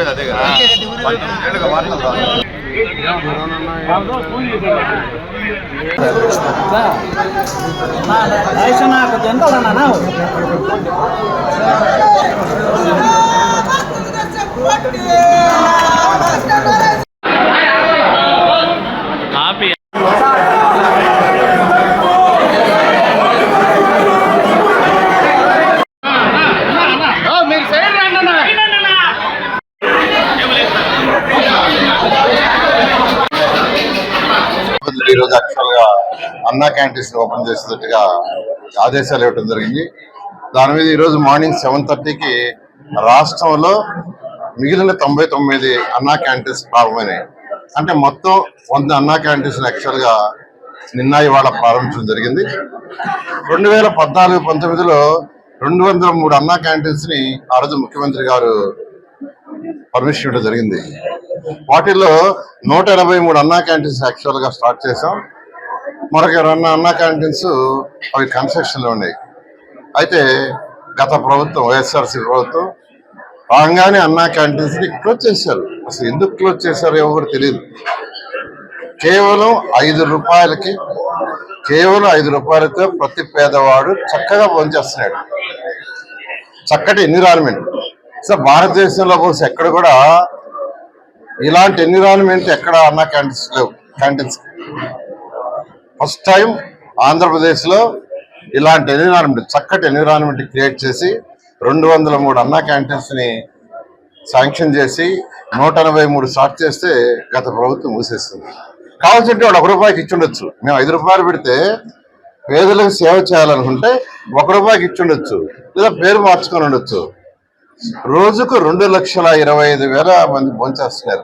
చెప్పేది అదే కదా పంతొమ్మిది ఏళ్ళుగా మార్పులు రాలేదు. ఈరోజు యాక్చువల్గా అన్నా క్యాంటీన్స్ ఓపెన్ చేసేటట్టుగా ఆదేశాలు ఇవ్వడం జరిగింది. దాని మీద ఈ రోజు మార్నింగ్ సెవెన్ థర్టీకి రాష్ట్రంలో మిగిలిన తొంభై తొమ్మిది అన్నా క్యాంటీన్స్ ప్రారంభమైనాయి. అంటే మొత్తం వంద అన్నా క్యాంటీన్స్ యాక్చువల్గా నిన్న ఇవాళ ప్రారంభించడం జరిగింది. రెండు వేల పద్నాలుగు పంతొమ్మిదిలో రెండు వందల మూడు అన్నా క్యాంటీన్స్ని ఆ రోజు ముఖ్యమంత్రి గారు పర్మిషన్ ఇవ్వడం జరిగింది. వాటిల్లో నూట ఎనభై మూడు అన్నా క్యాంటీన్స్ యాక్చువల్గా స్టార్ట్ చేసాం మరొక రెండు అన్నా క్యాంటీన్స్ అవి కన్స్ట్రక్షన్లో ఉన్నాయి. అయితే గత ప్రభుత్వం వైఎస్ఆర్సీ ప్రభుత్వం రాగానే అన్నా క్యాంటీన్స్ని క్లోజ్ చేశారు. అసలు ఎందుకు క్లోజ్ చేశారో ఏమో కూడా తెలియదు. కేవలం ఐదు రూపాయలకి కేవలం ఐదు రూపాయలతో ప్రతి పేదవాడు చక్కగా పనిచేస్తున్నాడు చక్కటి ఎన్విరాన్మెంట్ సో భారతదేశంలో కోసం ఎక్కడ కూడా ఇలాంటి ఎన్విరాన్మెంట్ ఎక్కడ అన్నా క్యాంటీన్స్ లేవు. క్యాంటీన్స్ ఫస్ట్ టైం ఆంధ్రప్రదేశ్లో ఇలాంటి ఎన్విరాన్మెంట్ చక్కటి ఎన్విరాన్మెంట్ క్రియేట్ చేసి రెండు వందల మూడు అన్నా క్యాంటీన్స్ని శాంక్షన్ చేసి నూట ఎనభై మూడు స్టార్ట్ చేస్తే గత ప్రభుత్వం మూసేస్తుంది కావాల్సింటే వాడు ఒక రూపాయికి ఇచ్చిండొచ్చు మేము ఐదు రూపాయలు పెడితే పేదలకు సేవ చేయాలనుకుంటే ఒక రూపాయికి ఇచ్చిండొచ్చు లేదా పేరు మార్చుకొని ఉండొచ్చు. రోజుకు రెండు లక్షల ఇరవై ఐదు వేల మంది భోంచేస్తున్నారు.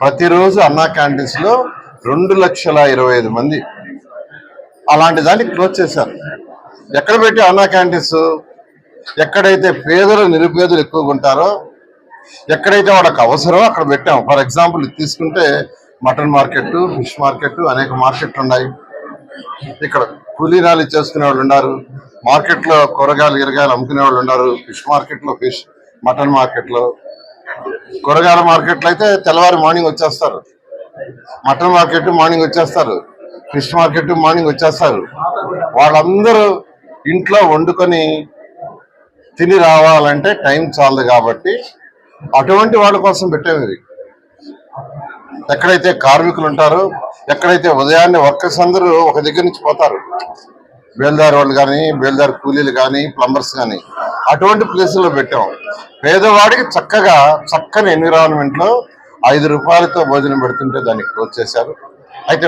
ప్రతిరోజు అన్నా క్యాంటీన్స్లో రెండు లక్షల ఇరవై ఐదు మంది అలాంటి దాన్ని క్లోజ్ చేశారు. ఎక్కడ పెట్టి అన్నా క్యాంటీన్స్ ఎక్కడైతే పేదలు నిరుపేదలు ఎక్కువగా ఉంటారో ఎక్కడైతే వాళ్ళకి అవసరమో అక్కడ పెట్టాం ఫర్ ఎగ్జాంపుల్ తీసుకుంటే మటన్ మార్కెట్ ఫిష్ మార్కెట్ అనేక మార్కెట్లు ఉన్నాయి. ఇక్కడ కూలీనాలు చేసుకునే వాళ్ళు ఉన్నారు. మార్కెట్లో కూరగాయలు గిరగాయలు అమ్ముకునే వాళ్ళు ఉన్నారు. ఫిష్ మార్కెట్లో ఫిష్ మటన్ మార్కెట్లో కూరగాయల మార్కెట్లో అయితే తెల్లవారు మార్నింగ్ వచ్చేస్తారు. మటన్ మార్కెట్ మార్నింగ్ వచ్చేస్తారు. ఫిష్ మార్కెట్ మార్నింగ్ వచ్చేస్తారు. వాళ్ళందరూ ఇంట్లో వండుకొని తిని రావాలంటే టైం చాలదు కాబట్టి అటువంటి వాళ్ళ కోసం పెట్టేది. ఎక్కడైతే కార్మికులు ఉంటారో ఎక్కడైతే ఉదయాన్నే వర్కర్స్ అందరూ ఒక దగ్గర నుంచి పోతారు. బేల్దారి వాళ్ళు కానీ బేల్దారి కూలీలు కానీ ప్లంబర్స్ కానీ అటువంటి ప్లేసుల్లో పెట్టాం. పేదవాడికి చక్కగా చక్కని ఎన్విరాన్మెంట్లో ఐదు రూపాయలతో భోజనం పెడుతుంటే దాన్ని క్లోజ్ చేశారు. అయితే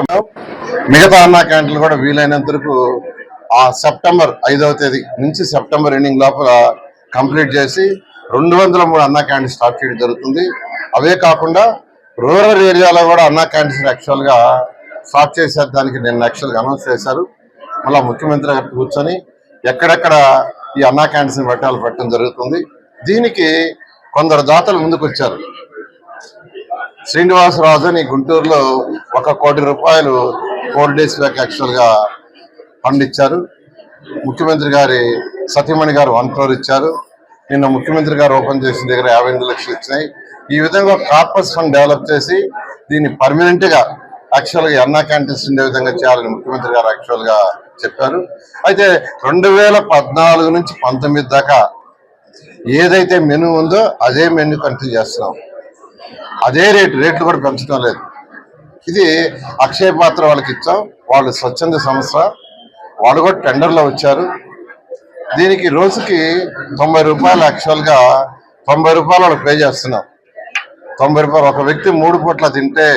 మిగతా అన్నా క్యాంటీన్లు కూడా వీలైనంత వరకు ఆ సెప్టెంబర్ ఐదవ తేదీ నుంచి సెప్టెంబర్ ఎండింగ్ లోపల కంప్లీట్ చేసి రెండు వందల మూడు అన్నా క్యాంటీన్ స్టార్ట్ చేయడం జరుగుతుంది. అవే కాకుండా రూరల్ ఏరియాలో కూడా అన్నా క్యాంటీన్స్ యాక్చువల్గా స్టార్ట్ చేశారు దానికి నేను యాక్చువల్గా అనౌన్స్ చేశారు. మళ్ళా ముఖ్యమంత్రి గారు కూర్చొని ఎక్కడెక్కడ ఈ అన్నా క్యాంటీన్ పెట్టాలి పెట్టడం జరుగుతుంది. దీనికి కొందరు దాతలు ముందుకు వచ్చారు శ్రీనివాసరాజు అని గుంటూరులో ఒక కోటి రూపాయలు ఫోర్ డేస్ బ్యాక్ యాక్చువల్గా ఫండ్ ఇచ్చారు. ముఖ్యమంత్రి గారి సతీమణి గారు వన్ క్రోర్ ఇచ్చారు. నిన్న ముఖ్యమంత్రి గారు ఓపెన్ చేసిన దగ్గర యాభై లక్షలు ఇచ్చినాయి. ఈ విధంగా కార్పస్ ఫండ్ డెవలప్ చేసి దీన్ని పర్మనెంట్గా యాక్చువల్గా యాక్చువల్గా అన్నా క్యాంటీన్స్ ఉండే విధంగా చేయాలని ముఖ్యమంత్రి గారు యాక్చువల్గా చెప్పారు. అయితే రెండు వేల పద్నాలుగు నుంచి పంతొమ్మిది దాకా ఏదైతే మెనూ ఉందో అదే మెనూ కంటిన్యూ చేస్తున్నాం. అదే రేటు రేట్లు కూడా పెంచడం లేదు. ఇది అక్షయ పాత్ర వాళ్ళకి ఇచ్చాం. వాళ్ళు స్వచ్ఛంద సంస్థ. వాళ్ళు కూడా టెండర్లో వచ్చారు. దీనికి రోజుకి తొంభై రూపాయలు యాక్చువల్గా తొంభై రూపాయలు వాళ్ళు పే చేస్తున్నాం తొంభై రూపాయలు. ఒక వ్యక్తి మూడు పూట్ల తింటే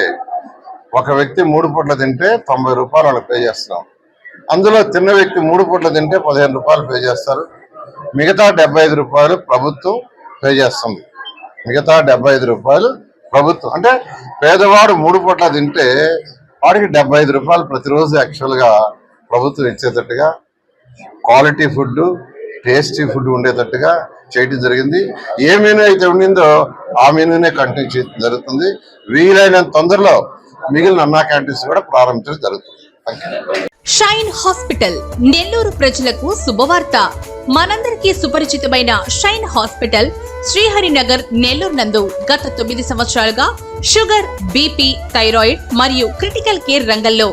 ఒక వ్యక్తి మూడు పూట్ల తింటే తొంభై రూపాయలు వాళ్ళకి పే చేస్తున్నాం. అందులో తిన్న వ్యక్తి మూడు పూట్ల తింటే పదిహేను రూపాయలు పే చేస్తారు. మిగతా డెబ్బై ఐదు రూపాయలు ప్రభుత్వం పే చేస్తుంది. మిగతా డెబ్బై ఐదు రూపాయలు ప్రభుత్వం అంటే పేదవాడు మూడు పూట్ల తింటే వాడికి డెబ్బై ఐదు రూపాయలు ప్రతిరోజు యాక్చువల్గా ప్రభుత్వం ఇచ్చేటట్టుగా క్వాలిటీ ఫుడ్ టేస్టీ ఫుడ్ ఉండేటట్టుగా చేయడం జరిగింది. ఏ మెనూ అయితే ఉండిందో ఆ మెనూనే కంటిన్యూ చేయడం జరుగుతుంది. వీలైనంత తొందరలో మిగిలిన అన్నా క్యాంటీన్స్ కూడా ప్రారంభించడం జరుగుతుంది. షైన్ హాస్పిటల్ నెల్లూరు ప్రజలకు శుభవార్త. మనందరికీ సుపరిచితమైన షైన్ హాస్పిటల్ శ్రీహరినగర్ నెల్లూరు నందు గత తొమ్మిది సంవత్సరాలుగా షుగర్ బీపీ థైరాయిడ్ మరియు క్రిటికల్ కేర్ రంగంలో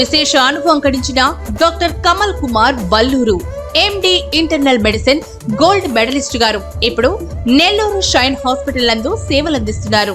విశేష అనుభవం గడించిన doctor Kamal Kumar Valluru MD internal medicine gold medalist గారు. ఇప్పుడు నెల్లూరు షైన్ హాస్పిటల్ నందు సేవలందిస్తున్నారు.